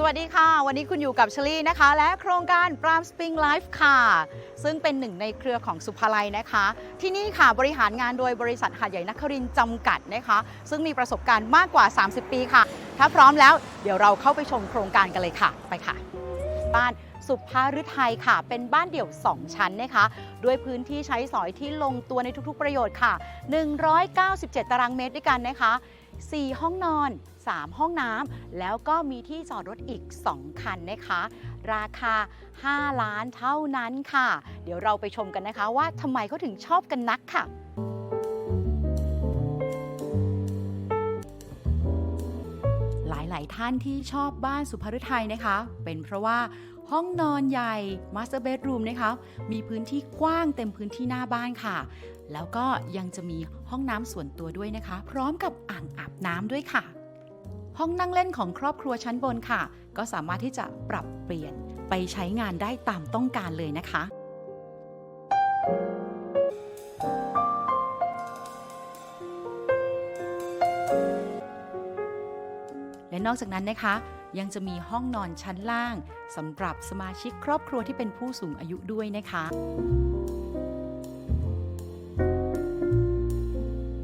สวัสดีค่ะ วันนี้คุณอยู่กับชลี่นะคะ และโครงการปรามสปริงไลฟ์ค่ะ ซึ่งเป็นหนึ่งในเครือของสุภาลัยนะคะ ที่นี่ค่ะบริหารงานโดยบริษัทหาดใหญ่นครินจำกัดนะคะ ซึ่งมีประสบการณ์มากกว่า 30 ปีค่ะ ถ้าพร้อมแล้วเดี๋ยวเราเข้าไปชมโครงการกันเลยค่ะ ไปค่ะ บ้านสุภาฤทัยค่ะ เป็นบ้านเดี่ยว 2 ชั้นนะคะ ด้วยพื้นที่ใช้สอยที่ลงตัวในทุกๆประโยชน์ค่ะ 197 ตารางเมตรด้วยกันนะคะ 4 ห้องนอน 3 ห้องน้ำแล้วก็มีที่จอดรถอีก 2 คันนะคะ ราคา 5 ล้านเท่านั้นค่ะ เดี๋ยวเราไปชมกันนะคะว่าทำไมเขาถึงชอบกันนักค่ะ ลาย ๆ ท่านที่ชอบบ้านสุภฤทัยนะคะ เป็นเพราะว่าห้องนอนใหญ่ Master Bedroom นะคะมีพื้นที่กว้างเต็มพื้นที่หน้าบ้านค่ะ แล้วก็ยังจะมีห้องน้ำส่วนตัวด้วยนะคะ พร้อมกับอ่างอาบน้ำด้วยค่ะ ห้องนั่งเล่นของครอบครัวชั้นบนค่ะ ก็สามารถที่จะปรับเปลี่ยนไปใช้งานได้ตามต้องการเลยนะคะ และนอกจากนั้นนะคะ ยังจะมีห้องนอนชั้นล่างสำหรับสมาชิกครอบครัวที่เป็นผู้สูงอายุด้วยนะคะ